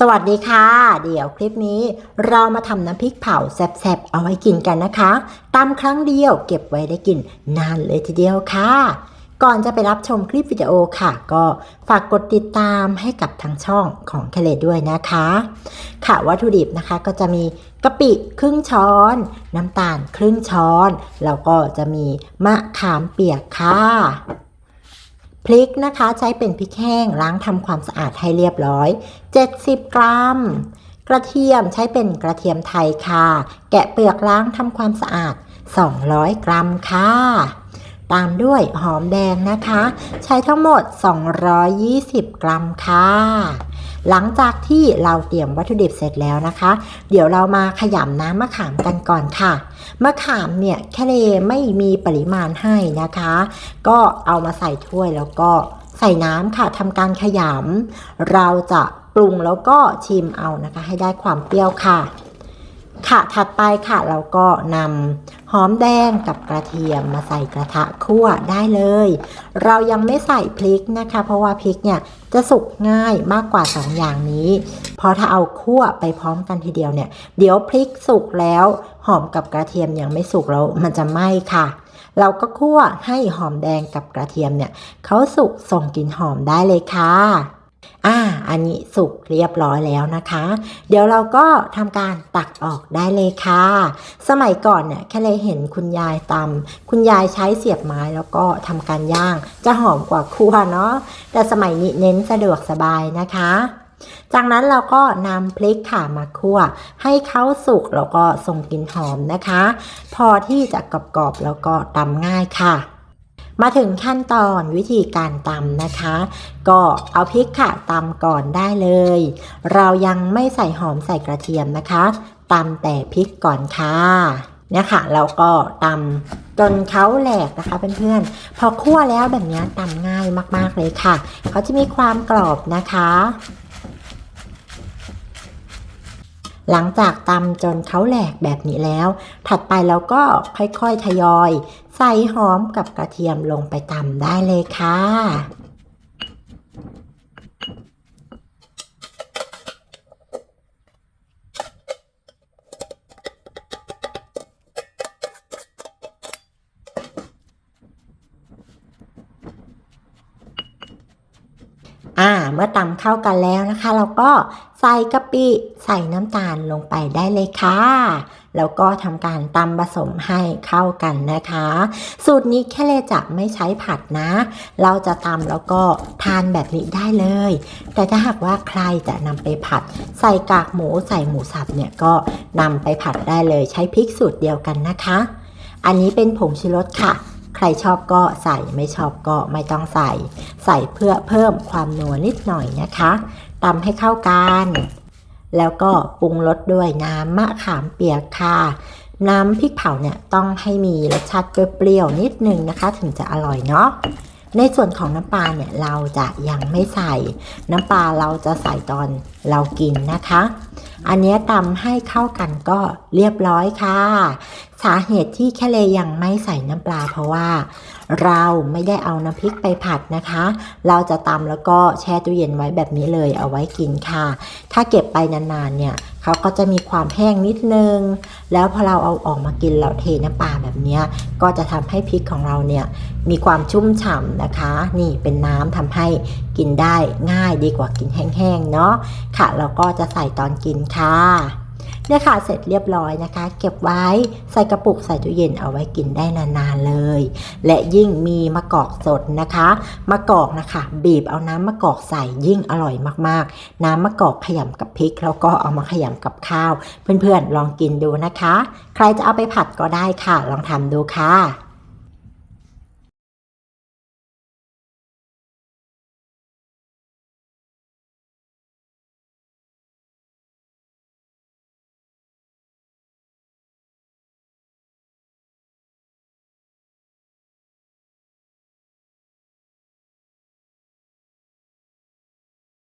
สวัสดีค่ะ เดี๋ยวคลิปนี้เรามาทำน้ำพริกเผาแซ่บๆ เอาไว้กินกันนะคะตำครั้งเดียวเก็บไว้ได้กินนานเลยทีเดียวค่ะ ก่อนจะไปรับชมคลิปวิดีโอค่ะ ก็ฝากกดติดตามให้กับทางช่องของเคเลด้วยนะคะ ค่ะวัตถุดิบนะคะก็จะมีกะปิครึ่งช้อน น้ำตาลครึ่งช้อน แล้วก็จะมีมะขามเปียกค่ะ พริกนะคะใช้เป็นพริกแห้งล้างทำความสะอาดให้เรียบร้อย 70 กรัม กระเทียมใช้เป็นกระเทียมไทยค่ะ แกะเปลือกล้างทำความสะอาด 200 กรัมค่ะ ตามด้วยหอมแดงนะคะ ใช้ทั้งหมด 220 กรัมค่ะ หลังจากที่เราเตรียมวัตถุดิบเสร็จแล้วนะคะ เดี๋ยวเรามาขยำน้ำมะขามกันก่อนค่ะ มะขามเนี่ยแค่เลไม่มีปริมาณให้นะคะ ก็เอามาใส่ถ้วยแล้วก็ใส่น้ำค่ะทำการขยำเราจะปรุงแล้วก็ชิมเอานะคะ ให้ได้ความเปรี้ยวค่ะ ค่ะถัดไปค่ะเราก็นำหอมแดงกับกระเทียมมาใส่กระทะคั่วได้เลย เรายังไม่ใส่พริกนะคะ เพราะว่าพริกเนี่ยจะสุกง่ายมากกว่า 2 อย่างนี้เพราะถ้าเอาคั่วไปพร้อมกันทีเดียวเนี่ยเดี๋ยวพริกสุกแล้ว หอมกับกระเทียมยังไม่สุกแล้วมันจะไหม้ค่ะ เราก็คั่วให้หอมแดงกับกระเทียมเนี่ยเขาสุกส่งกลิ่นหอมได้เลยค่ะ อ่า อันนี้สุกเรียบร้อยแล้วนะคะ เดี๋ยวเราก็ทำการตักออกได้เลยค่ะ สมัยก่อนเนี่ยแค่เลยเห็นคุณยายตำคุณยายใช้เสียบไม้แล้วก็ทำการย่าง จะหอมกว่าคั่วเนาะ แต่สมัยนี้เน้นสะดวกสบายนะคะจากนั้นเราก็นำพริกข่ามาคั่ว ให้เขาสุกแล้วก็ส่งกลิ่นหอมนะคะ พอที่จะกรอบๆแล้วก็ตำง่ายค่ะ มาถึงขั้นตอนวิธีการตำนะคะ ก็เอาพริกค่ะตำก่อนได้เลย เรายังไม่ใส่หอมใส่กระเทียมนะคะตำแต่พริกก่อนค่ะเนี่ยค่ะเราก็ตำจนเขาแหลกนะคะเพื่อนๆพอคั่วแล้วแบบนี้ตำง่ายมากๆเลยค่ะเขาจะมีความกรอบนะคะ หลังจากตำจนเขาแหลกแบบนี้แล้ว ถัดไปเราก็ค่อยๆทยอย ใส่หอมกับกระเทียมลงไปตำได้เลยค่ะ อ่า เมื่อตำเข้ากันแล้วนะคะ เราก็ใส่กะปิใส่น้ำตาลลงไปได้เลยค่ะ แล้วก็ทำการตำผสมให้เข้ากันนะคะ สูตรนี้แค่เลจะไม่ใช้ผัดนะ เราจะตำแล้วก็ทานแบบนี้ได้เลย แต่ถ้าหากว่าใครจะนำไปผัด ใส่กากหมูใส่หมูสับเนี่ยก็นำไปผัดได้เลยใช้พริกสูตรเดียวกันนะคะ อันนี้เป็นผงชูรสค่ะ ใครชอบก็ใส่ไม่ชอบก็ไม่ต้องใส่ ใส่เพื่อเพิ่มความนัวนิดหน่อยนะคะตำให้เข้ากัน แล้วก็ปรุงรสด้วยน้ำมะขามเปียกค่ะน้ำพริกเผาเนี่ยต้องให้มีรสชาติเปรี้ยวๆนิดนึงนะคะ ถึงจะอร่อยเนาะในส่วนของน้ำปลาเนี่ยเราจะยังไม่ใส่ น้ำปลาเราจะใส่ตอนเรากินนะคะ อันนี้ตำให้เข้ากันก็เรียบร้อยค่ะ สาเหตุที่แคเลยังไม่ใส่น้ำปลาเพราะว่า เราไม่ได้เอาน้ำพริกไปผัดนะคะ เราจะตำแล้วก็แช่ตู้เย็นไว้แบบนี้เลยเอาไว้กินค่ะ ถ้าเก็บไปนานๆเนี่ยเขาก็จะมีความแห้งนิดนึง แล้วพอเราเอาออกมากินเราเทน้ำปลาแบบนี้ก็จะทำให้พริกของเราเนี่ยมีความชุ่มฉ่ำนะคะ นี่เป็นน้ำทำให้กินได้ง่ายดีกว่ากินแห้งๆเนาะค่ะ เราก็จะใส่ตอนกินค่ะ เนี่ยค่ะเสร็จเรียบร้อยนะคะ เก็บไว้ใส่กระปุกใส่ตู้เย็นเอาไว้กินได้นานๆเลย และยิ่งมีมะกอกสดนะคะมะกอกนะคะ บีบเอาน้ำมะกอกใส่ยิ่งอร่อยมากๆ น้ำมะกอกขยำกับพริกแล้วก็เอามาขยำกับข้าว เพื่อนๆลองกินดูนะคะ ใครจะเอาไปผัดก็ได้ค่ะ ลองทำดูค่ะ